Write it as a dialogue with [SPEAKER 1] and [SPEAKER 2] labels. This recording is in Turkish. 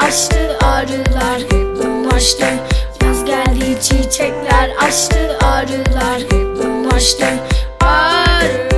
[SPEAKER 1] açtı Ağrılar hep Yaz geldi çiçekler açtı Ağrılar hep domaştı Ağrı